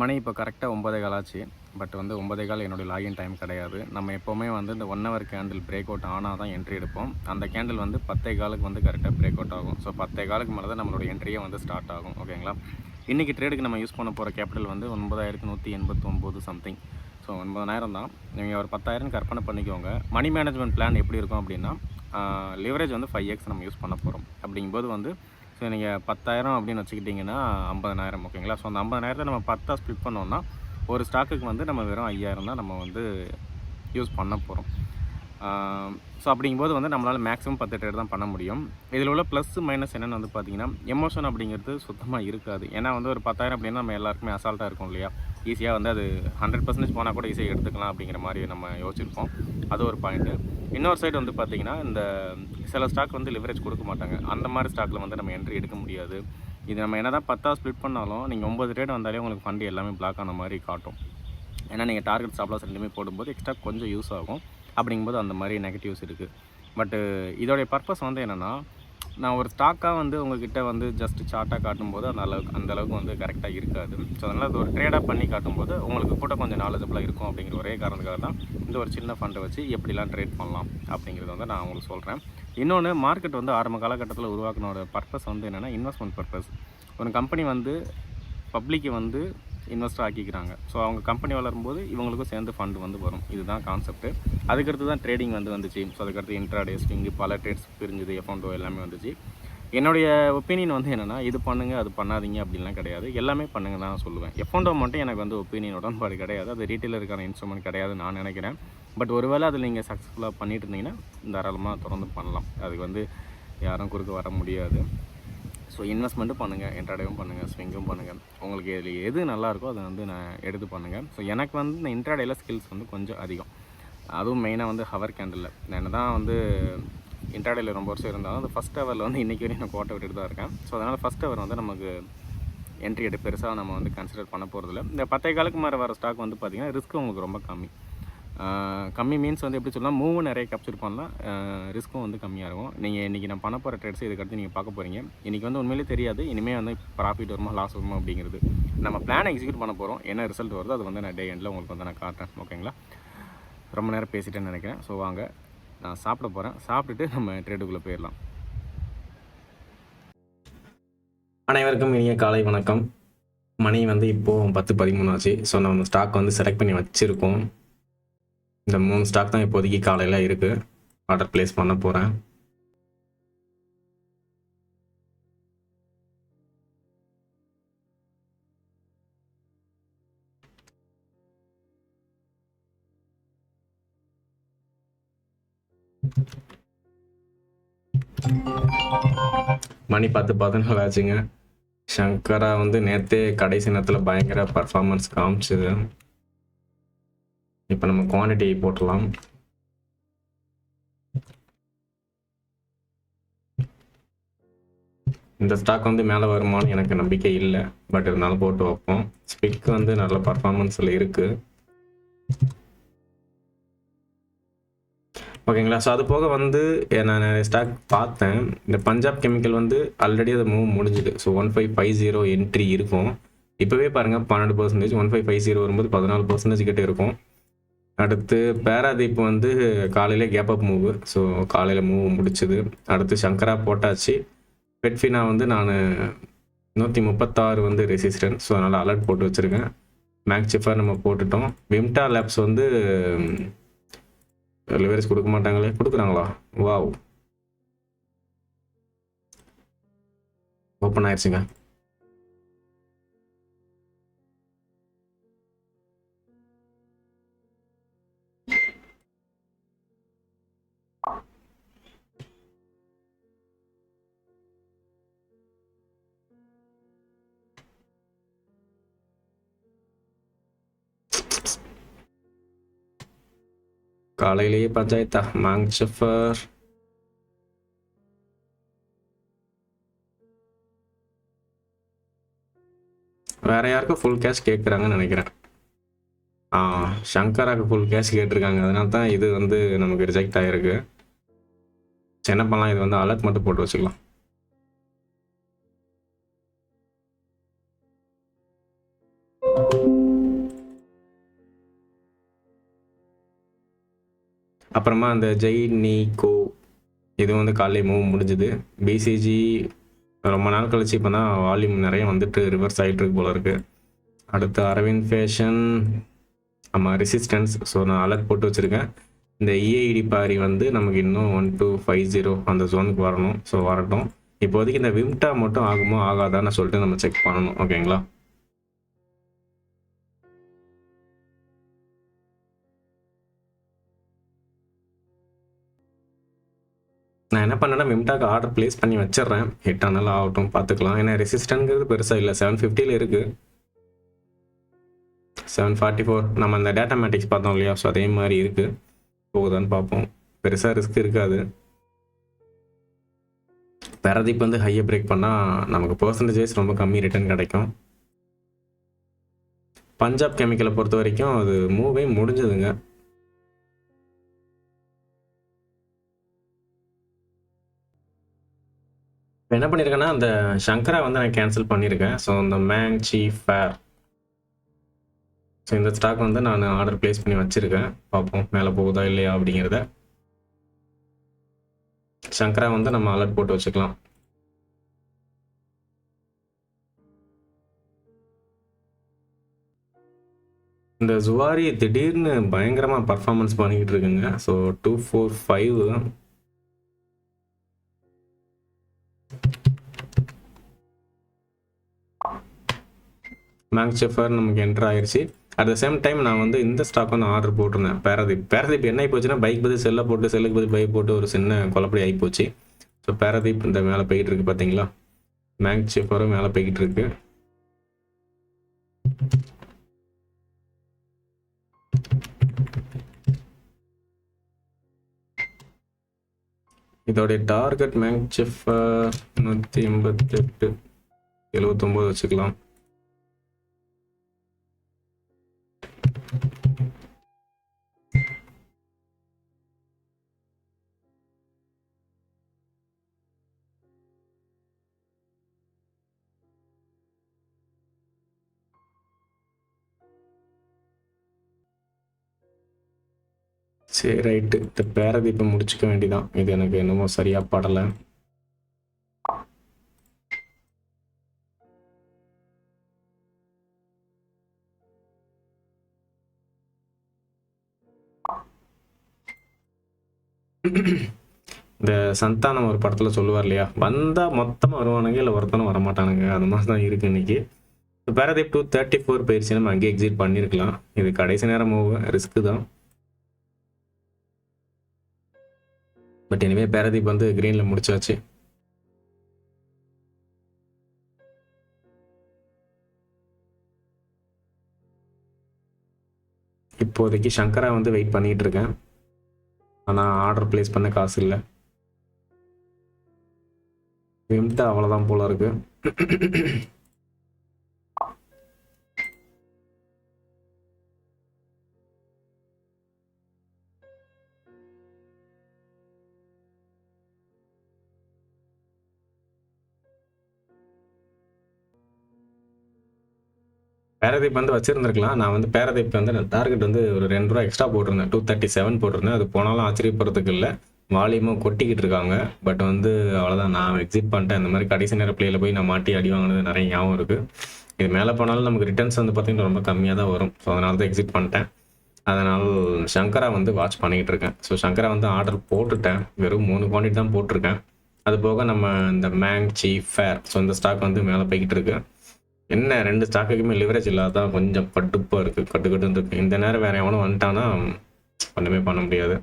மணி இப்போ கரெக்டாக ஒம்பதே கால் ஆச்சு. பட் வந்து ஒம்பதே கால் என்னுடைய லாகின் டைம் கிடையாது. நம்ம எப்போவுமே வந்து இந்த one hour candle break out ஆனால் தான் என்ட்ரி எடுப்போம். அந்த கேண்டில் வந்து பத்தே காலுக்கு வந்து கரெக்டாக பிரேக் அவுட் ஆகும். ஸோ பத்தே காலுக்கு மேலே தான் நம்மளோட என்ட்ரியே வந்து ஸ்டார்ட் ஆகும். ஓகேங்களா இன்றைக்கி ட்ரேடுக்கு நம்ம யூஸ் பண்ண போகிற கேபிட்டல் வந்து ஒன்பதாயிரத்து நூற்றி எண்பத்தொம்போது சம்திங் ஸோ ஒன்பதாயிரம் தான். நீங்கள் ஒரு பத்தாயிரம் கற்பனை பண்ணிக்கோங்க. மணி மேனேஜ்மெண்ட் பிளான் எப்படி இருக்கும் அப்படின்னா லிவரேஜ் வந்து ஃபைவ் எக்ஸ் நம்ம யூஸ் பண்ண போகிறோம் அப்படிங்கும்போது வந்து ஸோ நீங்கள் பத்தாயிரம் அப்படின்னு வச்சுக்கிட்டிங்கன்னா ஐம்பதனாயிரம் ஓகேங்களா? ஸோ அந்த ஐம்பதனாயிரத்தை நம்ம பத்தாக ஸ்ப்ளிட் பண்ணோம்னா ஒரு ஸ்டாக்குக்கு வந்து நம்ம வெறும் ஐயாயிரம் தான் நம்ம வந்து யூஸ் பண்ண போகிறோம் ஸோ அப்படிங்கும்போது வந்து நம்மளால் மேக்ஸிமம் பத்து ட்ரேட் தான் பண்ண முடியும். இதில் உள்ள ப்ளஸ் மைனஸ் என்னென்னு வந்து பார்த்தீங்கன்னா எமோஷன் அப்படிங்கிறது சுத்தமாக இருக்காது. ஏன்னா வந்து ஒரு பத்தாயிரம் அப்படின்னா நம்ம எல்லாருக்குமே அசால்ட்டாக இருக்கும் இல்லையா? ஈஸியாக வந்து அது ஹண்ட்ரட் பர்சன்டேஜ் போனால் கூட ஈஸியாக எடுத்துக்கலாம் அப்படிங்கிற மாதிரி நம்ம யோசிச்சிருப்போம். அது ஒரு பாயிண்ட்டு இன்னொரு சைடு வந்து பார்த்திங்கன்னா இந்த சில ஸ்டாக் வந்து லிவரேஜ் கொடுக்க மாட்டாங்க. அந்த மாதிரி ஸ்டாக்கில் வந்து நம்ம என்ட்ரி எடுக்க முடியாது. இது நம்ம என்ன தான் பத்தாக ஸ்ப்ளிட் பண்ணாலும் நீங்கள் ஒம்பது ரேட் வந்தாலே உங்களுக்கு ஃபண்டு எல்லாமே பிளாக் ஆன மாதிரி காட்டும். ஏன்னா நீங்கள் டார்கெட் ஸ்டாப்லாஸ் ரெண்டுமே போடும்போது எக்ஸ்ட்ரா கொஞ்சம் யூஸ் ஆகும். அப்படிங்கும்போது அந்த மாதிரி நெகட்டிவ்ஸ் இருக்குது பட்டு இதோடைய பர்பஸ் வந்து என்னென்னா நான் ஒரு ஸ்டாக்காக வந்து உங்ககிட்ட வந்து ஜஸ்ட் சார்ட்டாக காட்டும்போது அந்த அளவுக்கு அந்த அளவுக்கு வந்து கரெக்டாக இருக்காது. ஸோ அதனால் அது ஒரு ட்ரேடாக பண்ணி காட்டும்போது உங்களுக்கு கூட கொஞ்சம் நாலேஜபிளாக இருக்கும் அப்படிங்கிற ஒரே காரணத்துக்காக தான் இந்த ஒரு சின்ன ஃபண்டை வச்சு எப்படிலாம் ட்ரேட் பண்ணலாம் அப்படிங்கிறத வந்து நான் உங்களுக்கு சொல்கிறேன் இன்னொன்று மார்க்கெட் வந்து ஆரம்ப காலகட்டத்தில் உருவாக்கினோட பர்பஸ் வந்து என்னென்னா இன்வெஸ்ட்மெண்ட் பர்பஸ் ஒரு கம்பெனி வந்து பப்ளிக்கு வந்து இன்வெஸ்டர் ஆக்கிக்கிறாங்க. ஸோ அவங்க கம்பெனி வளரும்போது இவங்களுக்கும் சேர்ந்து ஃபண்டு வந்து வரும். இதுதான் கான்செப்ட் அதுக்கடுத்து தான் ட்ரேடிங் வந்து வந்துச்சு. ஸோ அதுக்கடுத்து இன்ட்ராடே ஸ்விங்கு பல ட்ரேட்ஸ் பிரிஞ்சுது எஃபௌண்டோ எல்லாமே வந்துச்சு. என்னுடைய ஒப்பீனியன் வந்து என்னென்னா இது பண்ணுங்கள் அது பண்ணாதீங்க அப்படின்லாம் கிடையாது. எல்லாமே பண்ணுங்க தான் சொல்லுவேன். எஃபௌண்டோ மட்டும் எனக்கு வந்து ஒப்பீனியன் உடன்பாடு கிடையாது. அது ரீட்டெயிலருக்கான இன்ஸ்ட்ருமெண்ட் கிடையாது நான் நினைக்கிறேன். பட் ஒருவேளை அதில் நீங்கள் சக்ஸஸ்ஃபுல்லாக பண்ணிட்டு இருந்தீங்கன்னா தாராளமாக தொடர்ந்து பண்ணலாம். அதுக்கு வந்து யாரும் குறுக்க வர முடியாது. ஸோ இன்வெஸ்ட்மெண்ட்டும் பண்ணுங்கள் இன்ட்ராடேவும் பண்ணுங்கள் ஸ்விங்கும் பண்ணுங்கள் உங்களுக்கு இதில் எது நல்லாயிருக்கோ அதை வந்து நான் எடுத்து பண்ணுங்கள் ஸோ எனக்கு வந்து இந்த இன்ட்ராடேயில் ஸ்கில்ஸ் வந்து கொஞ்சம் அதிகம். அதுவும் மெயினாக வந்து ஹவர் கேண்டில் நான் என்ன தான் வந்து இன்ட்ராடேயில் ரொம்ப வருஷம் இருந்தாலும் அந்த ஃபஸ்ட் ஹவரில் வந்து இன்றைக்கி வரையும் நான் கோட்டை விட்டுட்டு தான் இருக்கேன். ஸோ அதனால் ஃபஸ்ட் ஹவர் வந்து நமக்கு என்ட்ரி எடுத்து பெருசாக நம்ம வந்து கன்சிடர் பண்ண போகிறதில்ல இந்த பத்தே காலுக்கு மேலே வர ஸ்டாக் வந்து பார்த்திங்கன்னா ரிஸ்க் உங்களுக்கு ரொம்ப கம்மி. கம்மி மீன்ஸ் வந்து எப்படி சொல்லலாம் மூவும் நிறைய கேப்சர் பண்ணலாம் ரிஸ்க்கும் வந்து கம்மியாக இருக்கும். நீங்கள் இன்றைக்கி நான் பண்ண போகிற ட்ரேட்ஸ் இதுக்கடுத்து நீங்கள் பார்க்க போகிறீங்க இன்றைக்கி வந்து உண்மையிலே தெரியாது. இனிமேல் வந்து ப்ராஃபிட் வருமா லாஸ் வருமா அப்படிங்கிறது. நம்ம பிளான் எக்ஸிக்யூட் பண்ண போகிறோம் என்ன ரிசல்ட் வருதோ அது வந்து நான் டே எண்டில் உங்களுக்கு வந்து நான் காட்டுறேன். ஓகேங்களா ரொம்ப நேரம் பேசிட்டேன்னு நினைக்கிறேன். ஸோ வாங்க. நான் சாப்பிட போகிறேன் சாப்பிட்டுட்டு நம்ம ட்ரேடுக்குள்ளே போயிடலாம். அனைவருக்கும் இனிய காலை வணக்கம். மணி வந்து இப்போது பத்து பதிமூணு ஆச்சு. ஸோ நம்ம ஸ்டாக் வந்து செலக்ட் பண்ணி வச்சுருக்கோம். இந்த மூணு ஸ்டாக் தான் இப்போதைக்கு காலையில் இருக்குது ஆர்டர் ப்ளேஸ் பண்ண போகிறேன் மணி பத்து பதினாலு ஆச்சுங்க. சங்கரா வந்து நேற்றே கடைசி நேரத்தில் பயங்கர பர்ஃபார்மன்ஸ் காமிச்சுது. இப்போ நம்ம குவான்டிட்டி போட்டுடலாம் இந்த ஸ்டாக் வந்து மேலே வருமானு எனக்கு நம்பிக்கை இல்லை பட் இருந்தாலும் போட்டு வைப்போம். ஸ்பிக் வந்து நல்ல பர்ஃபார்மன்ஸில் இருக்குது ஓகேங்களா ஸோ அது போக வந்து நான் நிறைய ஸ்டாக் பார்த்தேன். இந்த பஞ்சாப் கெமிக்கல் வந்து ஆல்ரெடி அது மூவ் முடிஞ்சுது. So one five five zero entry இருக்கும். இப்போவே பாருங்கள் பன்னெண்டு percentage one five five zero வரும்போது பதினாலு பர்சன்டேஜ் கிட்டே இருக்கும். அடுத்து பேராதீப் வந்து காலையில் கேப் அப் மூவு ஸோ காலையில் மூவ் முடிச்சுது. அடுத்து சங்கரா போட்டாச்சு. பெட்ஃபினா வந்து நான் நூற்றி முப்பத்தாறு வந்து ரெசிஸ்டன் ஸோ அதனால் அலர்ட் போட்டு வச்சுருக்கேன். மேக்ஸிஃபர் நம்ம போட்டுட்டோம். விம்டா லேப்ஸ் வந்து லிவரேஜ் கொடுக்க மாட்டாங்களே? கொடுக்குறாங்களா? வாவ் ஓப்பன் ஆயிடுச்சுங்க காலையிலேயே பஞ்சாயத்தா? மாங் சஃபர். வேற யாருக்கும் ஃபுல் கேஷ் கேட்குறாங்கன்னு நினைக்கிறேன். ஆ சங்கராக்கு ஃபுல் கேஷ் கேட்டிருக்காங்க. அதனால தான் இது வந்து நமக்கு ரிஜெக்ட் ஆகிருக்கு என்ன பண்ணலாம் இது வந்து அலர்ட் மட்டும் போட்டு வச்சுக்கலாம். அப்புறமா அந்த ஜெய் நீ கோ இதுவும் வந்து காலையில் மூவ் முடிஞ்சுது. பிசிஜி ரொம்ப நாள் கழிச்சு இப்போ தான் வால்யூம் நிறைய வந்துட்டு ரிவர்ஸ் ஆகிட்டு இருக்கு போல இருக்கு. அடுத்து அரவிந்த் ஃபேஷன் ஆமாம் ரெசிஸ்டன்ஸ் ஸோ நான் அலர்ட் போட்டு வச்சுருக்கேன். இந்த இஏஇடி பாரி வந்து நமக்கு இன்னும் ஒன் டூ ஃபைவ் ஜீரோ அந்த ஜோனுக்கு வரணும். ஸோ வரட்டும். இப்போதைக்கு இந்த விம்டா மட்டும் ஆகுமோ ஆகாதான்னு சொல்லிட்டு நம்ம செக் பண்ணணும். ஓகேங்களா நான் என்ன பண்ணேன்னா விம்டாக்கு ஆர்டர் ப்ளேஸ் பண்ணி வச்சிடுறேன். ஹிட் ஆனாலும் ஆகட்டும் பார்த்துக்கலாம். ஏன்னா ரெசிஸ்டன்ங்கிறது பெருசாக இல்லை. செவன் ஃபிஃப்டியில் இருக்குது செவன் ஃபார்ட்டி ஃபோர் நம்ம அந்த டேட்டா மேட்டிக்ஸ் பார்த்தோம் இல்லையா? ஸோ அதே மாதிரி இருக்குது போகுதான்னு பார்ப்போம். பெருசாக ரிஸ்க் இருக்காது. பேரதீப் வந்து ஹையை பிரேக் பண்ணால் நமக்கு பர்சன்டேஜஸ் ரொம்ப கம்மி ரிட்டர்ன் கிடைக்கும். பஞ்சாப் கெமிக்கலை பொறுத்த வரைக்கும் அது மூவே முடிஞ்சதுங்க. என்ன பண்ணியிருக்கேன்னா அந்த சங்கரா வந்து நான் கேன்சல் பண்ணியிருக்கேன் ஸோ அந்த மேங் சீஃப் ஃபேர் ஸோ இந்த ஸ்டாக் வந்து நான் ஆர்டர் ப்ளேஸ் பண்ணி வச்சுருக்கேன். பார்ப்போம் மேலே போகுதா இல்லையா அப்படிங்கிறத. சங்கரா வந்து நம்ம அலர்ட் போட்டு வச்சுக்கலாம். இந்த ஜுவாரி திடீர்னு பயங்கரமாக பர்ஃபார்மன்ஸ் பண்ணிக்கிட்டு இருக்குங்க. ஸோ டூ ஃபோர் ஃபைவ் மேங்க் செஃபர் நமக்கு என்டர் ஆயிடுச்சு அட் த சேம் டைம் நான் வந்து இந்த ஸ்டாக் வந்து ஆர்டர் போட்டிருந்தேன். பேரதீப் பேரதீப் என்ன ஆகி போச்சுன்னா பைக் பதில் செல்லை போட்டு செல்லுக்கு பதில் பைக் போட்டு ஒரு சின்ன குழப்படி ஆகி போச்சு. ஸோ பேரதீப் இந்த மேலே போய்கிட்டு இருக்கு பார்த்தீங்களா மேங்க் செஃபரும் மேலே போய்கிட்டு இருக்கு. இதோடைய டார்கெட் மேங்க் செஃபர் நூற்றி எண்பத்தெட்டு எழுபத்தொம்போது வச்சுக்கலாம். சரி ரைட்டு. இந்த பேரதீப்பை முடிச்சுக்க வேண்டிதான். இது எனக்கு என்னமோ சரியாக படலை. இந்த சந்தானம் ஒரு படத்தில் சொல்லுவார் இல்லையா? வந்தால் மொத்தமாக வருவானுங்க இல்லை ஒருத்தனும் வரமாட்டானுங்க. அது மாதிரி தான் இருக்குது இன்னைக்கு. பேரதீப் டூ தேர்ட்டி ஃபோர் போயிடுச்சு நம்ம அங்கேயே எக்ஸிட் பண்ணியிருக்கலாம் இது கடைசி நேரம் மூவ் ரிஸ்க்கு தான். பட் எனிவே பேரதீப் வந்து கிரீனில் முடிச்சாச்சு. இப்போதைக்கு சங்கரா வந்து வெயிட் பண்ணிட்டு இருக்கேன் ஆனால் ஆர்டர் ப்ளேஸ் பண்ண காசு இல்லை. விம்டா அவ்வளோதான் போல இருக்கு. பேரதீப் வந்து வச்சிருந்திருக்கலாம். நான் வந்து பேரதீப் வந்து டார்கெட் வந்து ஒரு ரெண்டு ரூபா எக்ஸ்ட்ரா போட்டிருந்தேன். டூ தேர்ட்டி செவன் போட்டிருந்தேன். அது போனாலும் ஆச்சரியப்படுறதுக்கு இல்லை. வால்யூமும் கொட்டிக்கிட்டு இருக்காங்க. பட் வந்து அவ்வளோதான் நான் எக்ஸிட் பண்ணிட்டேன். இந்த மாதிரி கடைசி நேர பிளேயில் போய் நான் மாட்டி அடி வாங்கினது நிறைய ஞாபகம் இருக்குது இது மேலே போனாலும் நமக்கு ரிட்டர்ன்ஸ் வந்து பார்த்திங்கன்னா ரொம்ப கம்மியாக தான் வரும். ஸோ அதனால தான் எக்ஸிட் பண்ணிட்டேன். அதனால் சங்கரா வந்து வாட்ச் பண்ணிக்கிட்டு இருக்கேன். ஸோ சங்கரா வந்து ஆர்டர் போட்டுட்டேன். வெறும் மூணு குவான்டிட்டி தான் போட்டிருக்கேன். அது போக நம்ம இந்த மேங் சீஃப் ஃபேர் ஸோ இந்த ஸ்டாக் வந்து மேலே போய்கிட்டு இருக்கேன் என்ன ரெண்டு ஸ்டாக்குக்குமே லிவரேஜ் இல்லாதான் கொஞ்சம் பட்டுப்பாக இருக்குது கட்டுக்கட்டுன்னு இருக்குது இந்த நேரம் வேறு எவனும் வந்துட்டான்னா ஒன்றுமே பண்ண முடியாது.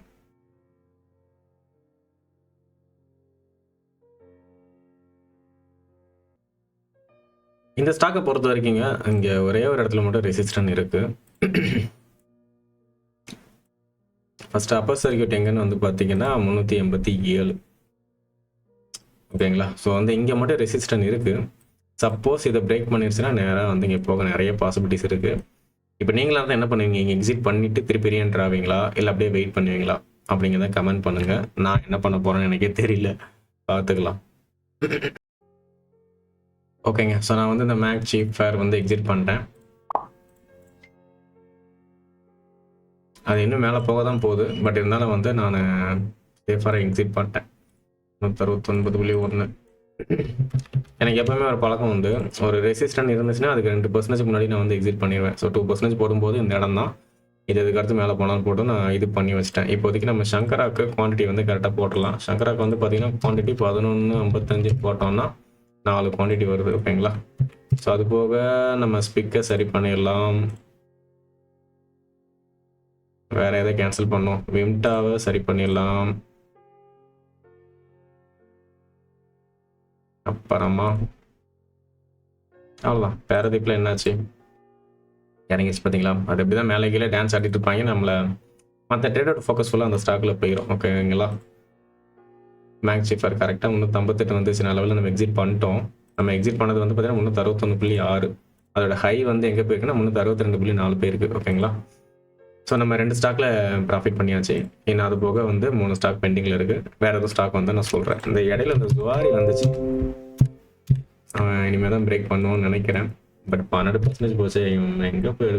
இந்த ஸ்டாக்கை பொறுத்த வரைக்குங்க இங்கே ஒரே ஒரு இடத்துல மட்டும் ரெசிஸ்டன் இருக்குது ஃபஸ்ட்டு அப்பர் சர்க்கியூட் எங்கன்னு வந்து பார்த்தீங்கன்னா முந்நூற்றி எண்பத்தி ஏழு. ஓகேங்களா ஸோ வந்து இங்கே மட்டும் ரெசிஸ்டன் இருக்குது சப்போஸ் இதை பிரேக் பண்ணிருச்சுன்னா நேராக வந்து இங்கே போக நிறைய பாசிபிலிட்டிஸ் இருக்குது இப்போ நீங்களாக தான் என்ன பண்ணுவீங்க? இங்கே எக்ஸிட் பண்ணிவிட்டு திருப்பி ரீஎன்டர் ஆவீங்களா? இல்லை அப்படியே வெயிட் பண்ணுவீங்களா? அப்படிங்கிறத கமெண்ட் பண்ணுங்கள் நான் என்ன பண்ண போகிறேன்னு எனக்கே தெரியல. பார்த்துக்கலாம். ஓகேங்க ஸோ நான் வந்து இந்த மேக் சீப் ஃபேர் வந்து எக்ஸிட் பண்ணிட்டேன். அது இன்னும் மேலே போக தான் போகுது. பட் இருந்தாலும் வந்து நான் சேஃபாக எக்ஸிட் பண்ணிட்டேன். நூற்றறுபத்தொன்பது புள்ளி ஒன்று எனக்கு எப்பவுமே ஒரு பழக்கம் வந்து ஒரு ரெசிஸ்டன்ட் இருந்துச்சுன்னா அதுக்கு ரெண்டு பர்சன்டேஜ் முன்னாடி நான் வந்து எக்ஸிட் பண்ணிடுவேன் ஸோ டூ பர்சன்டேஜ் போடும்போது இந்த இடம் தான். இது இதுக்கு அடுத்து மேலே போனாலும் போட்டு நான் இது பண்ணி வச்சிட்டேன். இப்போதைக்கு நம்ம சங்கராக்கு குவான்டிட்டி வந்து கரெக்டாக போட்டுடலாம். சங்கராக்கு வந்து பார்த்தீங்கன்னா குவான்டிட்டி பதினொன்று ஐம்பத்தஞ்சு போட்டோம்னா நாலு குவான்டிட்டி வருது ஓகேங்களா? ஸோ அது போக நம்ம ஸ்பிக்கை சரி பண்ணிடலாம். வேற எதை கேன்சல் பண்ணோம்? விம்டாவை சரி பண்ணிடலாம். அப்புறமா அவ்வளோதான் பேரதீப்பில் என்னாச்சு? இறங்கிச்சு பார்த்தீங்களா அது எப்படி தான் மேலே கீழே டான்ஸ் ஆடிட்டு இருப்பாங்க நம்மளை மற்ற ட்ரேடோட ஃபோக்கஸ் ஃபுல்லாக அந்த ஸ்டாக்கில் போயிடும் ஓகேங்களா மேக் சிஃபர் கரெக்டாக முந்நூற்றம்பத்தெட்டு வந்துச்சு. அளவில் நம்ம எக்ஸிட் பண்ணிட்டோம். நம்ம எக்ஸிட் பண்ணது வந்து பார்த்தீங்கன்னா முந்நூற்றி அறுபத்தொன்று புள்ளி ஆறு. அதோட ஹை வந்து எங்கே போயிருக்குன்னா முந்நூற்றி அறுபத்தி ரெண்டு புள்ளி நாலு போயிருக்கு ஓகேங்களா ஸோ நம்ம ரெண்டு ஸ்டாக்ல ப்ராஃபிட் பண்ணியாச்சு. இன்னும் அது போக வந்து மூணு ஸ்டாக் பெண்டிங்கில் இருக்குது வேற எதுவும் ஸ்டாக் வந்து நான் சொல்கிறேன் இந்த இடையில இந்த ஜுவாரி வந்துச்சு. அவன் இனிமேல் தான் பிரேக் பண்ணுவோம்னு நினைக்கிறேன். பட் பன்னெண்டு பர்சன்டேஜ் போச்சு இவன் எங்கே போய்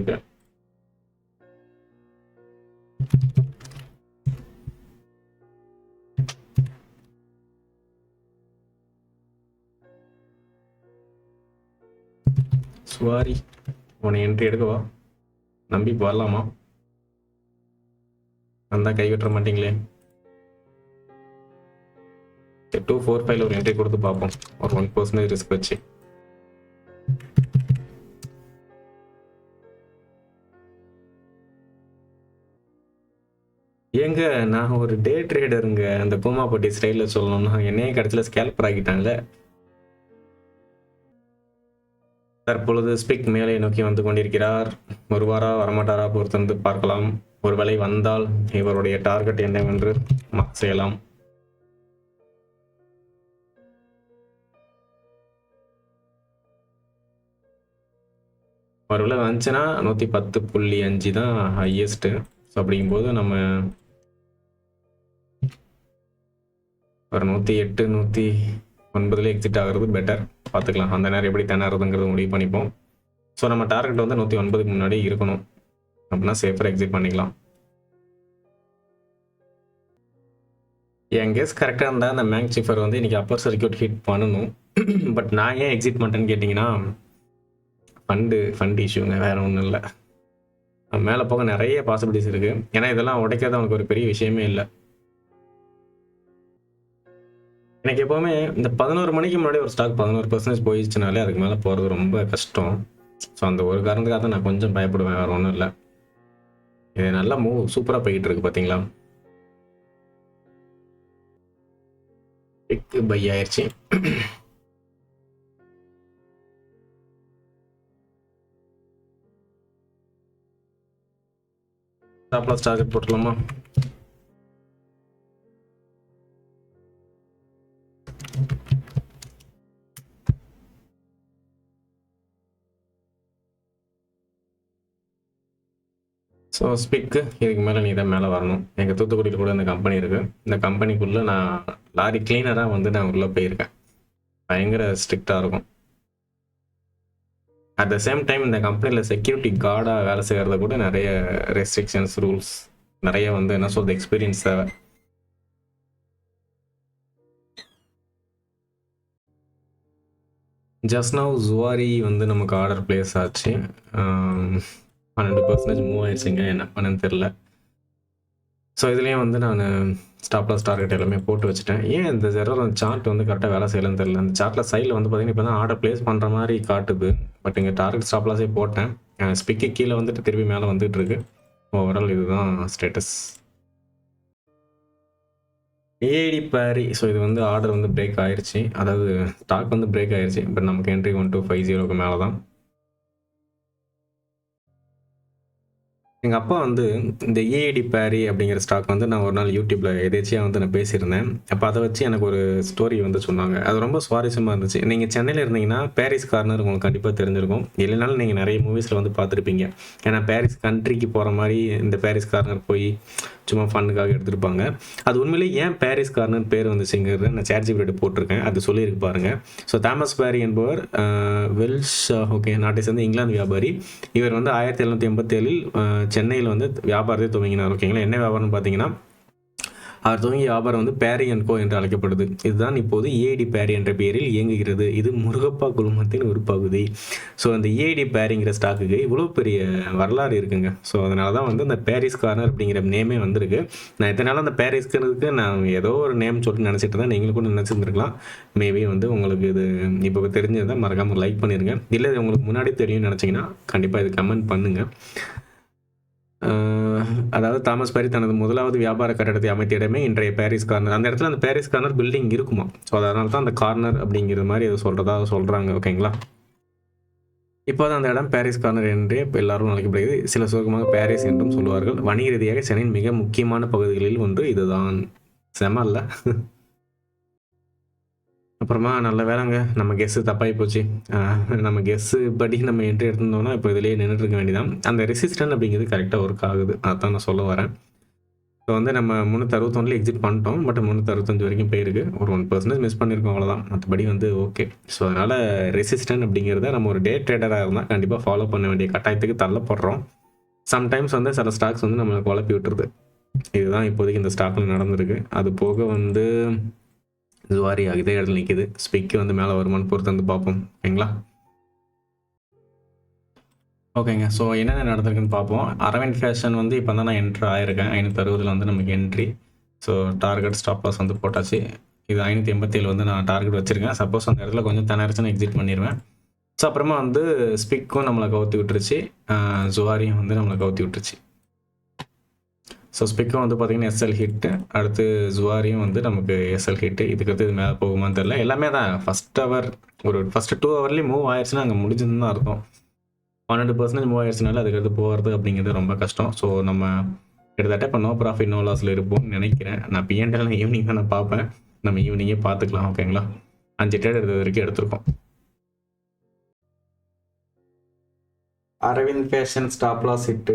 சுவாரி உன்னை என்ட்ரி எடுக்கவா? நம்பி வரலாமா? வந்தால் கை மாட்டீங்களே? டூ ஃபோர் ஃபைவ்ல ஒரு என்ட்ரி கொடுத்து பார்ப்போம். ஒரு ஒன் பர்சன்டேஜ் ரிஸ்க் வச்சு. ஏங்க நான் ஒரு டே ட்ரேடருங்க அந்த கூமாப்பட்டி ஸ்டைலில் சொல்லணும்னா என்னையே கடைசியில் ஸ்கேல்பர் ஆகிட்டாங்களே தற்பொழுது ஸ்பிக் மேலே நோக்கி வந்து கொண்டிருக்கிறார். வருவாரா வரமாட்டாரா பொறுத்து வந்து பார்க்கலாம். ஒருவேளை வந்தால் இவருடைய டார்கெட் என்னவென்று செய்யலாம். ஒருவேளை வந்துச்சுன்னா நூற்றி பத்து புள்ளி அஞ்சு தான் ஹையஸ்ட்டு ஸோ அப்படிங்கும்போது நம்ம ஒரு நூற்றி எட்டு நூற்றி ஒன்பதுல எக்ஸிட் ஆகிறது பெட்டர் பார்த்துக்கலாம். அந்த நேரம் எப்படி திணறதுங்கிறது முடிவு பண்ணிப்போம். ஸோ நம்ம டார்கெட் வந்து நூற்றி ஒன்பதுக்கு முன்னாடி இருக்கணும். அப்படின்னா சேஃபர் எக்ஸிட் பண்ணிக்கலாம். என் கேஸ் கரெக்டாக இருந்தால் அந்த மேங்க் சிஃபர் வந்து இன்னைக்கு அப்பர் சர்க்கியூட் ஹிட் பண்ணணும். பட் நான் ஏன் எக்ஸிட் பண்ணிட்டேன்னு கேட்டிங்கன்னா ஃபண்டு ஃபண்ட் இஷ்யூங்க வேற ஒன்றும் இல்லை. மேலே போக நிறைய பாசிபிலிட்டிஸ் இருக்குது ஏன்னா இதெல்லாம் உடைக்கிறது அவனுக்கு ஒரு பெரிய விஷயமே இல்லை. எனக்கு எப்போவுமே இந்த பதினோரு மணிக்கு முன்னாடி ஒரு ஸ்டாக் பதினோரு பர்சன்டேஜ் போயிடுச்சுனாலே அதுக்கு மேலே போகிறது ரொம்ப கஷ்டம். ஸோ அந்த ஒரு காரணத்துக்காக தான் நான் கொஞ்சம் பயப்படுவேன் வேறு ஒன்றும் இல்லை. இது நல்லா மூவ் சூப்பராக போய்கிட்டு இருக்கு பார்த்தீங்களா பிக்கு பை ஆயிடுச்சு டாப்லாஸ் டார்கெட் போட்டுடலாமா? ஸோ ஸ்பிக்கு இதுக்கு மேலே நீ தான் மேலே வரணும். எங்கள் தூத்துக்குடியில் கூட இந்த கம்பெனி இருக்குது இந்த கம்பெனிக்குள்ளே நான் லாரி கிளீனராக வந்து நான் உள்ளே போயிருக்கேன். பயங்கர ஸ்ட்ரிக்டாக இருக்கும். அட் த சேம் டைம் இந்த கம்பெனியில் செக்யூரிட்டி கார்டாக வேலை செய்கிறத கூட நிறைய ரெஸ்ட்ரிக்ஷன்ஸ் ரூல்ஸ் நிறைய வந்து என்ன சொல்கிறது எக்ஸ்பீரியன்ஸ் தேவை. ஜஸ்ட் நவ் ஜுவாரி வந்து நமக்கு ஆர்டர் பிளேஸ் ஆச்சு. பன்னெண்டு பர்சன்டேஜ் மூவ் ஆயிடுச்சுங்க என்ன பண்ணுன்னு தெரில ஸோ இதுலேயும் வந்து நான் ஸ்டாப் லாஸ் டார்கெட் எல்லாமே போட்டு வச்சுட்டேன். ஏன் இந்த ஜெரோ சார்ட் வந்து கரெக்டாக வேலை செய்யலன்னு தெரில அந்த சார்ட்டில் சைடில் வந்து பார்த்தீங்கன்னா இப்போ தான் ஆர்டர் ப்ளேஸ் பண்ணுற மாதிரி காட்டுது. பட் இங்கே டார்கெட் ஸ்டாப் லாஸே போட்டேன். ஸ்பிக்கு கீழே வந்துட்டு திருப்பி மேலே வந்துட்டு இருக்கு. ஓவரால் இதுதான் ஸ்டேட்டஸ் ஏஐடி பேரி ஸோ இது வந்து ஆர்டர் வந்து பிரேக் ஆயிடுச்சு அதாவது ஸ்டாக் வந்து பிரேக் ஆயிடுச்சு பட் நமக்கு என்ட்ரி ஒன் டூ ஃபைவ் ஜீரோக்கு மேலே தான் எங்கள் அப்பா வந்து இந்த ஏஐடி பேரி அப்படிங்கிற ஸ்டாக் வந்து நான் ஒரு நாள் யூடியூப்பில் எதேச்சியாக வந்து நான் பேசியிருந்தேன். அப்போ அதை வச்சு எனக்கு ஒரு ஸ்டோரி வந்து சொன்னாங்க. அது ரொம்ப சுவாரஸ்யமாக இருந்துச்சு. நீங்கள் சென்னையில் இருந்தீங்கன்னா பாரிஸ் கார்னர் உங்களுக்கு கண்டிப்பாக தெரிஞ்சிருக்கும். இல்லைனாலும் நீங்கள் நிறைய மூவிஸில் வந்து பார்த்துருப்பீங்க. ஏன்னா பாரிஸ் கண்ட்ரிக்கு போகிற மாதிரி இந்த பாரிஸ் கார்னர் போய் சும்மா ஃபன்னுக்காக எடுத்திருப்பாங்க. அது உண்மையிலேயே ஏன் பாரிஸ் கார்னர் பேர் வந்துச்சுங்கிறத நான் சேட்ஜிபிலிட்டி போட்டிருக்கேன். அது சொல்லியிருக்கு பாருங்கள் ஸோ தாமஸ் பேரி என்பவர் uh, வெல்ஷ் ஓகே நாட்டை சேர்ந்த இங்கிலாந்து வியாபாரி. இவர் வந்து ஆயிரத்தி எழுநூற்றி எண்பத்தேழில் uh, சென்னையில் வந்து வியாபாரத்தை துவங்கினார் ஓகேங்களா என்ன வியாபாரம்னு பார்த்தீங்கன்னா அவர் துவங்கிய வியாபாரம் வந்து பேரி அண்ட் கோ என்று அழைக்கப்படுது. இதுதான் இப்போது ஏடி பேரி என்ற பெயரில் இயங்குகிறது. இது முருகப்பா குழுமத்தின் ஒரு பகுதி. ஸோ அந்த ஏடி பேரிங்கிற ஸ்டாக்குக்கு இவ்வளோ பெரிய வரலாறு இருக்குங்க. ஸோ அதனால தான் வந்து அந்த பேரிஸ் கார்னர் அப்படிங்கிற நேமே வந்திருக்கு. நான் இத்தனை அந்த பேரிஸ்க்கு நான் ஏதோ ஒரு நேம் சொல்லிட்டு நினச்சிட்டு தான் நீங்களும் கூட நினச்சிருந்துருக்கலாம். மேபி வந்து உங்களுக்கு இது இப்போ தெரிஞ்சதை மறக்காமல் லைக் பண்ணிடுங்க இல்லை உங்களுக்கு முன்னாடி தெரியும்னு நினச்சிங்கன்னா கண்டிப்பாக இது கமெண்ட் பண்ணுங்கள் அதாவது தாமஸ் பாரி தனது முதலாவது வியாபார கட்டடத்தை அமைத்த இடமே இன்றைய பாரிஸ் கார்னர். அந்த இடத்துல அந்த பாரிஸ் கார்னர் பில்டிங் இருக்குமா? ஸோ அதனால தான் அந்த கார்னர் அப்படிங்கிற மாதிரி அது சொல்கிறதா சொல்கிறாங்க ஓகேங்களா? இப்போ அந்த இடம் பாரிஸ் கார்னர் என்றே எல்லாரும் அழைக்கப்படுகிறது. சில சுருக்கமாக பாரிஸ் என்றும் சொல்லுவார்கள். வணிக ரீதியாக சென்னையின் மிக முக்கியமான பகுதிகளில் ஒன்று இதுதான். செம இல்லை அப்புறமா நல்ல வேலைங்க. நம்ம கெஸ்ஸு தப்பாகி போச்சு. நம்ம கெஸ்ஸு படி நம்ம என்ட்ரி எடுத்திருந்தோம்னா இப்போ இதிலேயே நின்றுட்டு இருக்க வேண்டியதான் அந்த ரெசிஸ்டன்ட் அப்படிங்கிறது கரெக்டாக ஒர்க் ஆகுது. அதான் நான் சொல்ல வரேன். ஸோ வந்து நம்ம முந்நூற்றறுபத்தொன்னில் எக்ஸிட் பண்ணிட்டோம். பட் முந்நூற்றறுபத்தஞ்சு வரைக்கும் போயிருக்கு. ஒரு ஒன் பர்சன்டேஜ் மிஸ் பண்ணியிருக்கோம் அவ்வளோதான் மற்றபடி வந்து ஓகே ஸோ அதனால் ரெசிஸ்டன்ட் அப்படிங்கிறத நம்ம ஒரு டே ட்ரேடராக இருந்தால் கண்டிப்பாக ஃபாலோ பண்ண வேண்டிய கட்டாயத்துக்கு தள்ளப்படுறோம். சம்டைம்ஸ் வந்து சில ஸ்டாக்ஸ் வந்து நம்மளை குழப்பி விட்டுருது. இதுதான் இப்போதைக்கு இந்த ஸ்டாக்கில் நடந்திருக்கு. அது போக வந்து ஜுவாரி இதே இடத்துல நிற்கிது ஸ்பிக்கு வந்து மேலே வருமானு பொறுத்து வந்து பார்ப்போம் ஓகேங்களா? ஓகேங்க. ஸோ என்னென்ன நடந்திருக்குன்னு பார்ப்போம் அரவிந்த் ஃபேஷன் வந்து இப்போ தான் நான் என்ட்ரு ஆயிருக்கேன். ஐநூற்றி அறுபதில் வந்து நமக்கு என்ட்ரி ஸோ டார்கெட் ஸ்டாப்லாஸ் வந்து போட்டாச்சு. இது ஐநூற்றி எண்பத்தேழு வந்து நான் டார்கெட் வச்சுருக்கேன். சப்போஸ் அந்த இடத்துல கொஞ்சம் திணறிச்சுன்னு எக்ஸிட் பண்ணிடுவேன் ஸோ அப்புறமா வந்து ஸ்பிக்கும் நம்மளை கவுத்தி விட்டுருச்சு. ஜுவாரியும் வந்து நம்மளை கவுத்தி விட்டுருச்சு. ஸோ ஸ்பிக்கும் வந்து பார்த்தீங்கன்னா எஸ்எல் ஹிட்டு அடுத்து ஜுவாரியும் வந்து நமக்கு எஸ்எல் ஹிட்டு இதுக்கு அடுத்து இது மேலே போகுமான்னு தெரில எல்லாமே தான் ஃபஸ்ட் ஹவர் ஒரு ஃபஸ்ட்டு டூ ஹவர்லேயும் மூவ் ஆயிடுச்சுன்னா அங்கே முடிஞ்சதுன்னு தான் அர்த்தம். பன்னெண்டு பர்சன்டேஜ் மூவ் ஆயிடுச்சுனால அதுக்கடுத்து போகிறது அப்படிங்கிறது ரொம்ப கஷ்டம். ஸோ நம்ம கிட்டத்தட்ட இப்போ நோ ப்ராஃபிட் நோ லாஸில் இருப்போம்னு நினைக்கிறேன். நான் பிஎன்டெல்லாம் ஈவினிங் தான் நான் பார்ப்பேன். நம்ம ஈவினிங்கே பார்த்துக்கலாம் ஓகேங்களா அஞ்சு ட்ரேட் எடுத்தது வரைக்கும் எடுத்திருக்கோம். அரவிந்த் ஃபேஷன் ஸ்டாப்லாஸ் ஹிட்டு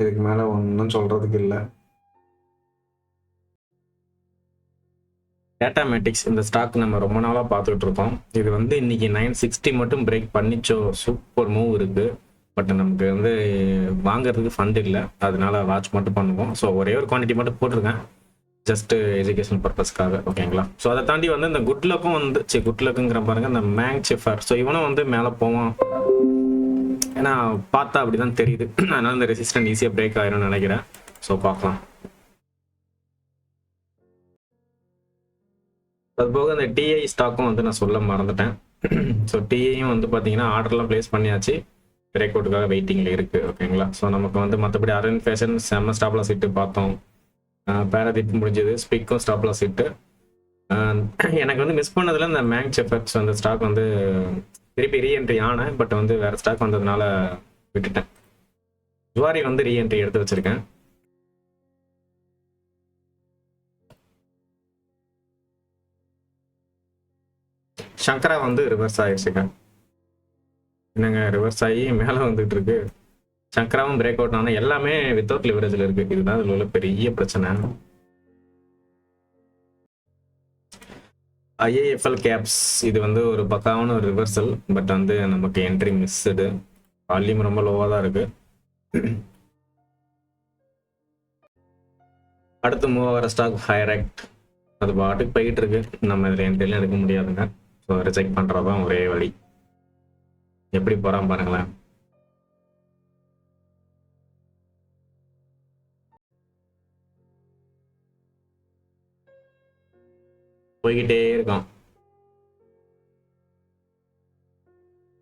இதுக்கு மேலே ஒன்றும் சொல்கிறதுக்கு இல்லை. டேட்டா மேட்டிக்ஸ் இந்த ஸ்டாக் நம்ம ரொம்ப நாளாக பார்த்துக்கிட்டு இருக்கோம் இது வந்து இன்னைக்கு நைன் சிக்ஸ்டி மட்டும் பிரேக் பண்ணிச்சோ சூப்பர் மூவ் இருக்கு. பட் நமக்கு வந்து வாங்குறதுக்கு ஃபண்ட் இல்லை. அதனால வாட்ச் மட்டும் பண்ணுவோம். ஸோ ஒரே ஒரு குவான்டிட்டி மட்டும் போட்டிருக்கேன். ஜஸ்ட் எஜுகேஷன் பர்பஸ்க்காக ஓகேங்களா ஸோ அதை தாண்டி வந்து இந்த குட் லக்கும் வந்து சரி குட் லக்குங்கிற பாருங்க இந்த மேங் செஃபர் ஸோ இவனும் வந்து மேலே போவான். ஏன்னா பார்த்தா அப்படிதான் தெரியுது. அதனால இந்த ரெசிஸ்டன்ட் ஈஸியாக பிரேக் ஆயிரும்னு நினைக்கிறேன். ஸோ பார்க்கலாம். அது போக அந்த டிஐ ஸ்டாக்கும் வந்து நான் சொல்ல மறந்துட்டேன். ஸோ டிஐயும் வந்து பார்த்தீங்கன்னா ஆர்டர்லாம் ப்ளேஸ் பண்ணியாச்சு. பிரேக் அவுட்டுக்காக வெயிட்டிங்கில் இருக்குது ஓகேங்களா ஸோ நமக்கு வந்து மற்றபடி அரன் ஃபேஷன் செம்ம ஸ்டாப்லாம் சீட்டு பார்த்தோம். பேராதீப் முடிஞ்சது ஸ்பிக்கும் ஸ்டாப்லாம் சீட்டு எனக்கு வந்து மிஸ் பண்ணதில் இந்த மேங் செஃபர்ட்ஸ் அந்த ஸ்டாக் வந்து திருப்பி ரீஎன்ட்ரி ஆனேன். பட் வந்து வேறு ஸ்டாக் வந்ததுனால விட்டுட்டேன். ஜுவாரி வந்து ரீஎன்ட்ரி எடுத்து வச்சுருக்கேன். சங்கரா வந்து ரிவர்ஸ் ஆயிடுச்சுங்க என்னங்க ரிவர்ஸ் ஆகி மேலே வந்துட்டு இருக்கு சங்கராவும் பிரேக் அவுட் ஆனால் எல்லாமே வித்தவுட் லிவரேஜில் இருக்கு. இதுதான் இதில் உள்ள பெரிய பிரச்சனை. ஐஏஎஃப்எல் கேப்ஸ் இது வந்து ஒரு பக்காவான ஒரு ரிவர்சல் பட் வந்து நமக்கு என்ட்ரி மிஸ்ஸுடு வால்யூம் ரொம்ப லோவாக தான் இருக்கு. அடுத்து மூவ் ஆகிற ஸ்டாக் ஹைரக்ட் அது பாட்டுக்கு போயிட்டு இருக்கு. நம்ம இதில் என்ட்ரிலாம் எடுக்க முடியாதுங்க. ஸோ ரிஜெக்ட் பண்ணுறது தான் ஒரே வழி. எப்படி போகிறான் பாருங்களேன். போய்கிட்டே இருக்கோம்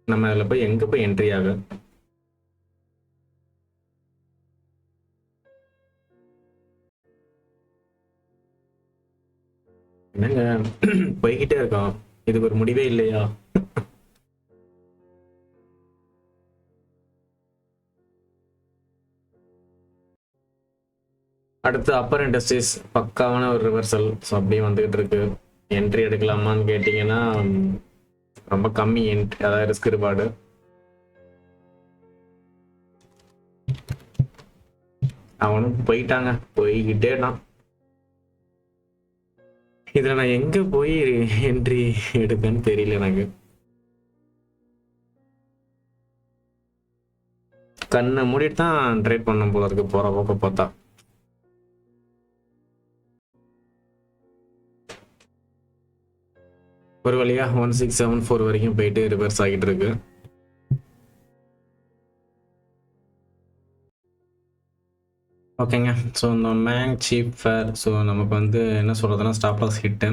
நம்ம அதில் போய் எங்கே போய் என்ட்ரி ஆகும் என்னங்க? போய்கிட்டே இருக்கோம் இதுக்கு ஒரு முடிவே இல்லையா? அடுத்து அப்பர் இண்டஸ்ட்ரீஸ் பக்காவான ஒரு ரிவர்சல் ஸோ அப்படியே வந்துகிட்டு இருக்கு. என்ட்ரி எடுக்கலாமான்னு கேட்டிங்கன்னா ரொம்ப கம்மி என்ட்ரி அதாவது ரிஸ்க் ரிவார்டு அவனும் போயிட்டாங்க. போய்கிட்டே தான் இதில் நான் எங்கே போய் என்ட்ரி எடுப்பேன்னு தெரியல எனக்கு. கண்ணை மூடிட்டு தான் ட்ரேட் பண்ண போல இருக்கு போகிற போக்க பார்த்தா. ஒரு வழியா ஒன் சிக்ஸ் செவன் ஃபோர் வரைக்கும் போயிட்டு ரிவர்ஸ் ஆகிட்டு இருக்கு. ஓகேங்க. ஸோ இந்த மேங் சீப் ஃபேர் ஸோ நமக்கு வந்து என்ன சொல்கிறதுனா ஸ்டாப் லாஸ் ஹிட்டு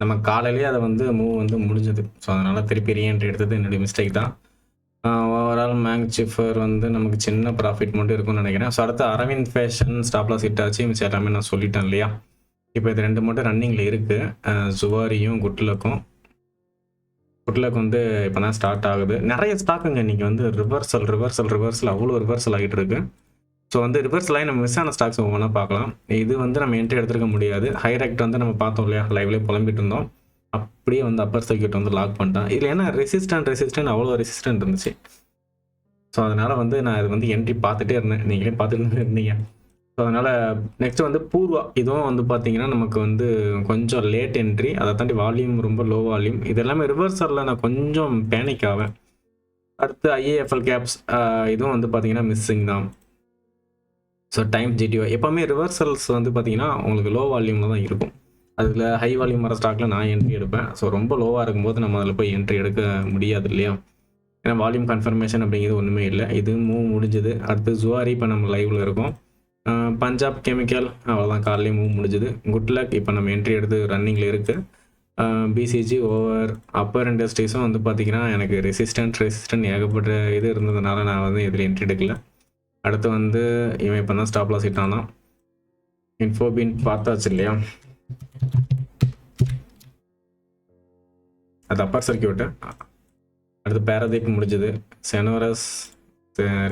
நம்ம காலையிலேயே அதை வந்து மூவ் வந்து முடிஞ்சது. ஸோ அதனால் திருப்பி ரீஎன்ட்ரி எடுத்தது என்னுடைய மிஸ்டேக் தான். ஓவரால் மேங் சிஃபர் வந்து நமக்கு சின்ன ப்ராஃபிட் மட்டும் இருக்கும்னு நினைக்கிறேன். ஸோ அடுத்து Arvind fashion stop loss hit ஆச்சு. மிச்சம் எல்லாமே நான் சொல்லிட்டேன் இல்லையா? இப்போ இது ரெண்டு மட்டும் ரன்னிங்கில் இருக்குது ஜுவாரியும் குட்லக்கும் குட்லக் வந்து இப்போ தான் ஸ்டார்ட் ஆகுது. நிறைய ஸ்டாக்குங்க இன்றைக்கி வந்து ரிவர்சல் ரிவர்சல் ரிவர்சல் அவ்வளோ ரிவர்சல் ஆகிட்டு இருக்குது ஸோ வந்து ரிவர்ஸ் லைன் நம்ம மிஸ் ஆன ஸ்டாக்ஸ் ஒவ்வொன்றா பார்க்கலாம். இது வந்து நம்ம என்ட்ரி எடுத்துருக்க முடியாது. ஹைரெக்ட் வந்து நம்ம பார்த்தோம் இல்லையா? லைவ்லேயே புலம்பிட்டு இருந்தோம். அப்படியே வந்து அப்பர் சர்க்கியூட் வந்து லாக் பண்ணிட்டான் இதில் என்ன ரெசிஸ்டன்ட் ரெசிஸ்டன்ட் அவ்வளோ ரெசிஸ்டன்ட் இருந்துச்சு. ஸோ அதனால் வந்து நான் இது வந்து என்ட்ரி பார்த்துட்டே இருந்தேன். நீங்களே பார்த்துட்டு இருந்தீங்க. ஸோ அதனால் நெக்ஸ்ட் வந்து பூர்வா இதுவும் வந்து பார்த்தீங்கன்னா நமக்கு வந்து கொஞ்சம் லேட் என்ட்ரி அதை தாண்டி வால்யூம் ரொம்ப லோ வால்யூம் இது எல்லாமே ரிவர்சலில் நான் கொஞ்சம் பேனிக் ஆவேன். அடுத்து ஐஏஎஃப்எல் கேப்ஸ் இதுவும் வந்து பார்த்தீங்கன்னா மிஸ்ஸிங் தான். ஸோ டைம் ஜிடிஓ எப்போவுமே ரிவர்சல்ஸ் வந்து பார்த்தீங்கன்னா உங்களுக்கு லோ வால்யூமில் தான் இருக்கும். அதில் ஹை வால்யூம் வர ஸ்டாக்கில் நான் என்ட்ரி எடுப்பேன். ஸோ ரொம்ப லோவாக இருக்கும்போது நம்ம அதில் போய் என்ட்ரி எடுக்க முடியாது இல்லையா? ஏன்னா வால்யூம் கன்ஃபர்மேஷன் அப்படிங்கிறது ஒன்றுமே இல்லை. இது மூவ் முடிஞ்சது. அடுத்து ஜுவாரி இப்போ நம்ம லைவில் இருக்கோம். பஞ்சாப் கெமிக்கல் அவ்வளோதான் காலையிலே மூவ் முடிஞ்சது. குட் லக் இப்போ நம்ம என்ட்ரி எடுத்து ரன்னிங்கில் இருக்குது பிசிஜி ஓவர் அப்பர் இண்டஸ்ட்ரீஸும் வந்து பார்த்திங்கன்னா எனக்கு ரெசிஸ்டன்ட் ரெசிஸ்டன்ட் ஏகப்பட்ட இது இருந்ததுனால நான் வந்து இதில் என்ட்ரி எடுக்கல. அடுத்து வந்து இவன் இப்போ தான் ஸ்டாப் லாஸ் ஆனான் இன்ஃபோபின் பார்த்தாச்சு இல்லையா? அது அப்பர் சர்க்கியூட்டு அடுத்து பேரதீக் முடிஞ்சது. செனோரஸ்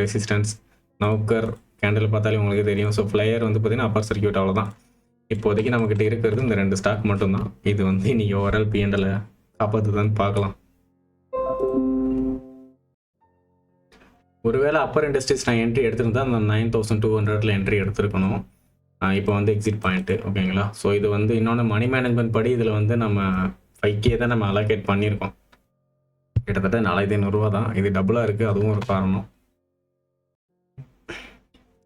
ரெசிஸ்டன்ஸ் நவுக்கர் கேண்டில் பார்த்தாலே உங்களுக்கு தெரியும். ஸோ ஃப்ளையர் வந்து பார்த்தீங்கன்னா அப்பர் சர்க்கியூட் அவ்வளோதான் இப்போதைக்கு நம்மக்கிட்ட இருக்கிறது இந்த ரெண்டு ஸ்டாக் மட்டும்தான். இது வந்து இன்றைக்கி ஓவரால் பிஎன்டில் காப்பாற்றுதான்னு பார்க்கலாம். ஒருவேளை அப்பர் இண்டஸ்ட்ரீஸ் நான் என்ட்ரி எடுத்திருந்தா அந்த நைன் தௌசண்ட் டூ ஹண்ட்ரட்ல என்ட்ரி எடுத்திருக்கணும். இப்போ வந்து எக்ஸிட் பாயிண்ட்டு ஓகேங்களா ஸோ இது வந்து இன்னொன்று மணி மேனேஜ்மெண்ட் படி இதில் வந்து நம்ம ஃபைவ் கே தான் நம்ம அலோகேட் பண்ணியிருக்கோம். கிட்டத்தட்ட நாலாயிரத்தி ஐநூறுரூவா தான். இது டபுளாக இருக்குது அதுவும் ஒரு காரணம்.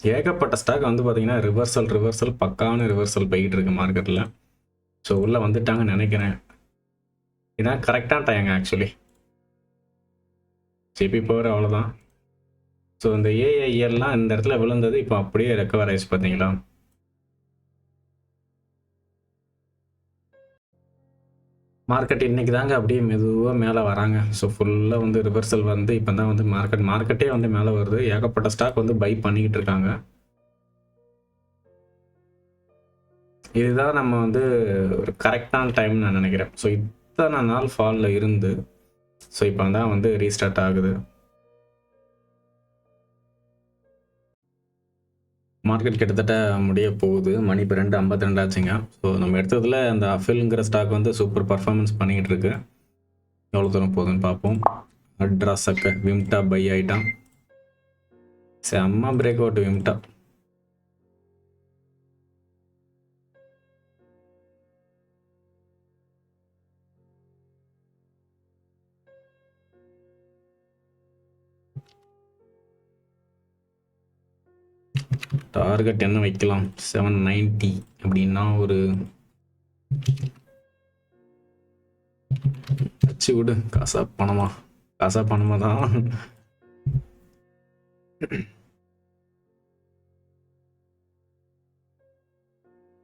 ஏகப்பட்ட ஸ்டாக் வந்து பார்த்தீங்கன்னா ரிவர்சல் ரிவர்சல் பக்கான ரிவர்சல் போய்கிட்டு இருக்கு மார்க்கெட்டில் ஸோ உள்ளே வந்துட்டாங்கன்னு நினைக்கிறேன். இதான் கரெக்டான டைங்க ஆக்சுவலி ஜிபி பவர் அவ்வளோதான் ஸோ இந்த ஏஐஎல்லாம் இந்த இடத்துல விழுந்தது இப்போ அப்படியே ரெக்கவர் ஆயிடுச்சு பார்த்தீங்களா? மார்க்கெட் இன்னைக்கு தாங்க அப்படியே மெதுவாக மேலே வராங்க. ஸோ ஃபுல்லாக வந்து ரிவர்சல் வந்து இப்போ தான் வந்து மார்க்கெட் மார்க்கெட்டே வந்து மேலே வருது. ஏகப்பட்ட ஸ்டாக் வந்து பை பண்ணிக்கிட்டு இருக்காங்க. இதுதான் நம்ம வந்து ஒரு கரெக்டான டைம்னு நான் நினைக்கிறேன். ஸோ இத்தனை நாள் ஃபாலில் இருந்து ஸோ இப்போ தான் வந்து ரீஸ்டார்ட் ஆகுது. மார்க்கெட் கிட்டத்தட்ட முடிய போகுது. மணி இப்போ ரெண்டு ஐம்பத்தி ரெண்டு ஆச்சுங்க. ஸோ நம்ம எடுத்ததில் அந்த அஃபில்ங்கிற ஸ்டாக் வந்து சூப்பர் பர்ஃபார்மன்ஸ் பண்ணிக்கிட்டு இருக்கு. எவ்வளோ தூரம் போகுதுன்னு பார்ப்போம். அட்ரா சக்க. விம்டா பை ஆயிட்டான். செம்ம பிரேக் அவுட் விம்டா. டார்கெட் என்ன வைக்கலாம்? செவன் நைன்ட்டி அப்படின்னா ஒரு வச்சு விடு. காசா பணமா? காசா பணமா தான்.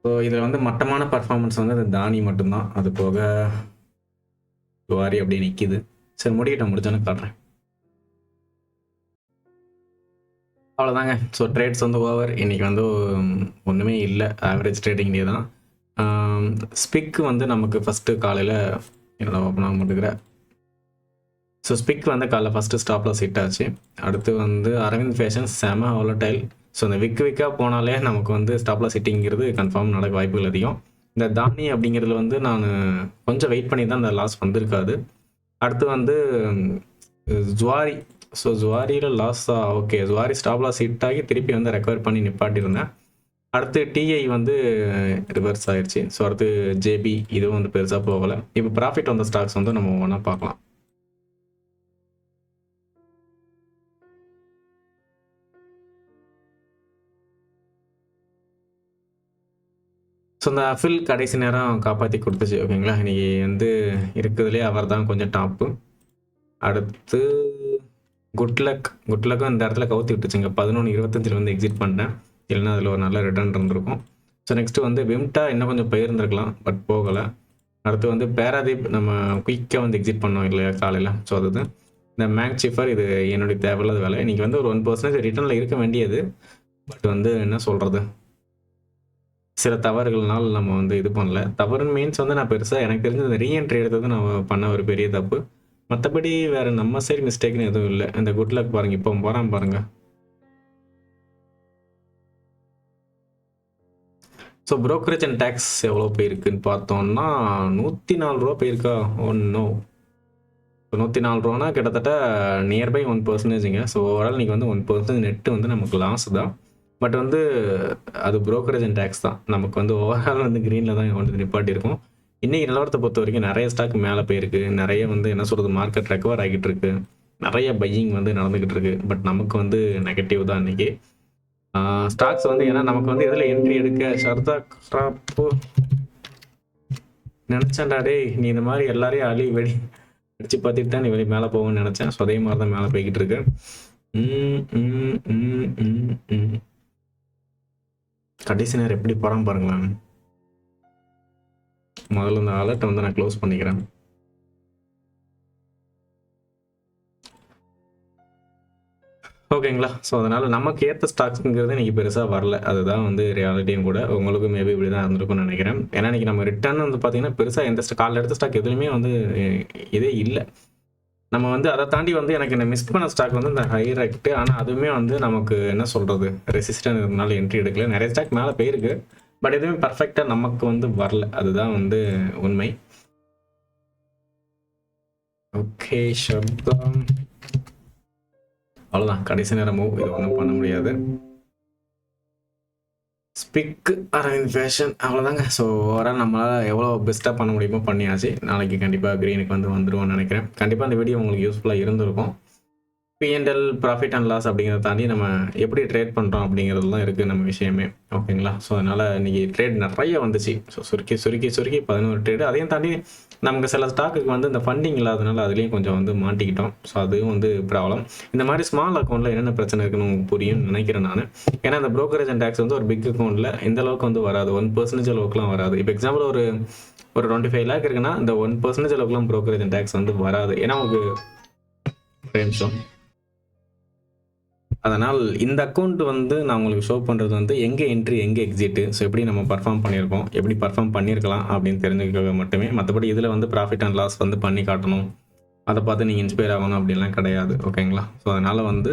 ஸோ இதில் வந்து மட்டமான பர்ஃபார்மன்ஸ் வந்து அது தானி மட்டும்தான். அது போக வாரி அப்படியே நிற்கிது சரி முடிக்கிட்ட முடிச்சோன்னு காட்டுறேன் அவ்வளோதாங்க ஸோ ட்ரேட்ஸ் வந்து ஓவர் இன்றைக்கி வந்து ஒன்றுமே இல்லை. ஆவரேஜ் ட்ரேடிங் டே தான். ஸ்பிக் வந்து நமக்கு ஃபஸ்ட்டு காலையில் என்னோட ஓப்பன் ஆக மாட்டேங்கிறேன் ஸோ ஸ்பிக் வந்து காலைல ஃபஸ்ட்டு ஸ்டாப்பில் ஹிட் ஆச்சு அடுத்து வந்து அரவிந்த் ஃபேஷன் செம வாலடைல் ஸோ இந்த விக்கு விக்காக போனாலே நமக்கு வந்து ஸ்டாப்ல சிட்டிங்கிறது கன்ஃபார்ம் நடக்க வாய்ப்புகள் அதிகம். இந்த தானி அப்படிங்கிறதுல வந்து நான் கொஞ்சம் வெயிட் பண்ணி தான் அந்த லாஸ் வந்திருக்காது. அடுத்து வந்து Zuari so ஜுவாரியில் loss okay Zuari stop loss hit ஆகி திருப்பி வந்து ரெக்கவர் பண்ணி நிப்பாட்டியிருந்தேன். அடுத்து டிஐ வந்து ரிவர்ஸ் ஆயிடுச்சு ஸோ அடுத்து ஜேபி இதுவும் வந்து பெருசாக போகலை. இப்போ ப்ராஃபிட் வந்த ஸ்டாக்ஸ் வந்து நம்ம ஒன்றா பார்க்கலாம். ஸோ இந்த அஃபில் கடைசி நேரம் காப்பாற்றி கொடுத்துச்சு ஓகேங்களா இன்னைக்கு வந்து இருக்கிறதுலே அவர் தான் கொஞ்சம் டாப்பு அடுத்து குட்லக் குட்லக்கும் குட் இந்த இடத்துல கவுத்தி விட்டுச்சுங்க பதினொன்று இருபத்தஞ்சில் வந்து எக்ஸிட் பண்ணிட்டேன். இல்லைன்னா அதில் ஒரு நல்ல ரிட்டர்ன் இருந்திருக்கும். ஸோ நெக்ஸ்ட்டு வந்து விம்டா இன்னும் கொஞ்சம் போயிருந்திருக்கலாம் பட் போகலை. அடுத்து வந்து பேராதீப் நம்ம குயிக்காக வந்து எக்ஸிட் பண்ணோம் இல்லையா காலையில். ஸோ அது இந்த மேக் சிஃபர் இது என்னுடைய தேவையில்லாத வேலை. இன்றைக்கி வந்து ஒரு ஒன் பர்சன்டேஜ் ரிட்டர்னில் இருக்க வேண்டியது. பட் வந்து என்ன சொல்கிறது சில தவறுகள்னால் நம்ம வந்து இது பண்ணல. தவறு மீன்ஸ் வந்து நான் பெருசாக எனக்கு தெரிஞ்ச இந்த ரீஎன்ட்ரி எடுத்தது நான் பண்ண ஒரு பெரிய தப்பு. மற்றபடி வேறு நம்ம சைடு மிஸ்டேக்னு எதுவும் இல்லை. இந்த குட் லக் பாருங்கள் இப்போ போகிறான் பாருங்கள் ஸோ ப்ரோக்கரேஜ் அண்ட் டேக்ஸ் எவ்வளோ போயிருக்குன்னு பார்த்தோம்னா நூற்றி நாலு ரூபா போயிருக்கா? Oh, ஒன்னோ இப்போ நூற்றி நாலு ரூபானா கிட்டத்தட்ட நியர்பை ஒன் பர்சன்டேஜுங்க ஸோ ஓவரால் இன்றைக்கி வந்து ஒன் பர்சன்டேஜ் நெட்டு வந்து நமக்கு லாஸ் தான். பட் வந்து அது ப்ரோக்கரேஜ் அண்ட் டேக்ஸ் தான். நமக்கு வந்து ஓவரால் வந்து க்ரீனில் தான் வந்து நிப்பாட்டியிருக்கோம். இன்றைக்கி நிலவரத்தை பொறுத்த வரைக்கும் நிறைய ஸ்டாக் மேலே போயிருக்கு. நிறைய வந்து என்ன சொல்கிறது மார்க்கெட் ரெக்கவர் ஆகிட்டு இருக்கு. நிறைய பையிங் வந்து நடந்துக்கிட்டு இருக்கு. பட் நமக்கு வந்து நெகட்டிவ் தான் இன்றைக்கி ஸ்டாக்ஸ் வந்து ஏன்னா நமக்கு வந்து எதில் என்ட்ரி எடுக்க? சர்தா கிராப்பு நினச்சேன்டா டேய் நீ இந்த மாதிரி எல்லாரையும் அழி வெடி அடிச்சு பார்த்துட்டு தான் நீ வெளியே மேலே போகும்னு நினச்சேன். ஸோ அதே மாதிரி தான் மேலே போய்கிட்டு இருக்கு. கடைசி நேரம் எப்படி படம் பாருங்களேன். முதல்ல இந்த அலர்ட்டை வந்து நான் க்ளோஸ் பண்ணிக்கிறேன். ஓகேங்களா ஸோ அதனால் நமக்கு ஏற்ற ஸ்டாக்ஸுங்கிறது இன்றைக்கி பெருசாக வரல. அதுதான் வந்து ரியாலிட்டியும் கூட. உங்களுக்கும் மேபி இப்படி தான் இருந்திருக்கும்னு நினைக்கிறேன். ஏன்னா இன்றைக்கி நம்ம ரிட்டர்ன் வந்து பார்த்தீங்கன்னா பெருசாக எந்த காலில் காலைல எடுத்த ஸ்டாக் எதுலையுமே வந்து இதே இல்லை. நம்ம வந்து அதை தாண்டி வந்து எனக்கு இந்த மிஸ் பண்ண ஸ்டாக் வந்து இந்த ஹைரக்ட் ஆனால் அதுவுமே வந்து நமக்கு என்ன சொல்கிறது ரெசிஸ்டன் இருந்தனால என்ட்ரி எடுக்கல. நிறைய ஸ்டாக் மேலே போயிருக்கு. பட் எதுவுமே பர்ஃபெக்டாக நமக்கு வந்து வரல. அதுதான் வந்து உண்மை. ஓகே சப்தம். அவ்வளோதான் கடைசி நேரமோ இது ஒன்றும் பண்ண முடியாது. ஸ்பிக் அரவிந்த் ஃபேஷன் அவ்வளோதாங்க ஸோ ஓவரால் நம்மளால் எவ்வளோ பெஸ்ட்டாக பண்ண முடியுமோ பண்ணியாச்சு. நாளைக்கு கண்டிப்பாக க்ரீனுக்கு வந்து வந்துடுவோம்னு நினைக்கிறேன். கண்டிப்பாக அந்த வீடியோ உங்களுக்கு யூஸ்ஃபுல்லாக இருந்திருக்கும். பிஎன்எல் ப்ராஃபிட் அண்ட் லாஸ் அப்படிங்கிறத தாண்டி நம்ம எப்படி ட்ரேட் பண்ணுறோம் அப்படிங்கிறது தான் இருக்குது நம்ம விஷயமே. ஓகேங்களா ஸோ அதனால் இன்றைக்கி ட்ரேட் நிறைய வந்துச்சு. ஸோ சுருக்கி சுருக்கி சுருக்கி பதினோரு ட்ரேடு அதையும் தாண்டி நமக்கு சில ஸ்டாக்குக்கு வந்து இந்த ஃபண்டிங் இல்லாதனால அதுலேயும் கொஞ்சம் வந்து மாட்டிக்கிட்டோம். ஸோ அதுவும் வந்து ப்ராப்ளம் இந்த மாதிரி ஸ்மால் அக்கௌண்ட்டில் என்னென்ன பிரச்சனை இருக்குன்னு உங்களுக்கு புரியும்னு நினைக்கிறேன் நான். ஏன்னா இந்த ப்ரோக்கரேஜ் அண்ட் டேக்ஸ் வந்து ஒரு பிக் அக்கௌண்ட்டில் இந்த அளவுக்கு வந்து வராது. ஒன் பர்சன்டேஜ் அளவுக்குலாம் வராது. இப்போ எக்ஸாம்பிள் ஒரு ஒரு டுவெண்ட்டி ஃபைவ் லேக் இருக்குன்னா இந்த ஒன் பர்சன்டேஜ் அளவுக்குலாம் ப்ரோக்கரேஜ் அண்ட் டேக்ஸ் வந்து வராது. ஏன்னா உங்களுக்கு ஒரு நிமிஷம். அதனால் இந்த அக்கௌண்ட் வந்து நான் உங்களுக்கு ஷோ பண்ணுறது வந்து எங்கே என்ட்ரி எங்கே எக்ஸிட்டு ஸோ எப்படி நம்ம பர்ஃபார்ம் பண்ணியிருக்கோம்? எப்படி பர்ஃபார்ம் பண்ணியிருக்கலாம்? அப்படின்னு தெரிஞ்சுக்க மட்டுமே மற்றபடி இதில் வந்து ப்ராஃபிட் அண்ட் லாஸ் வந்து பண்ணி காட்டணும். அதை பார்த்து நீங்கள் இன்ஸ்பயர் ஆகணும் அப்படின்லாம் கிடையாது. ஓகேங்களா ஸோ அதனால் வந்து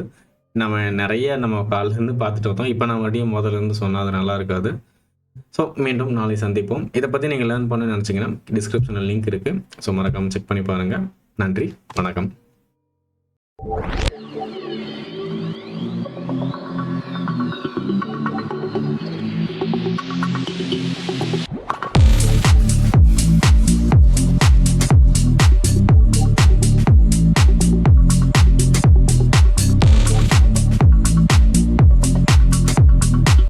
நம்ம நிறைய நம்ம காலிலேருந்து பார்த்துட்டு வந்தோம். இப்போ நான் மறுபடியும் முதல்ல இருந்து சொன்னால் அது நல்லா இருக்காது. ஸோ மீண்டும் நாளை சந்திப்போம். இதை பற்றி நீங்கள் லேர்ன் பண்ண நினச்சிங்கன்னா டிஸ்கிரிப்ஷனில் லிங்க் இருக்குது ஸோ மறக்காமல் செக் பண்ணி பாருங்கள் நன்றி. வணக்கம்.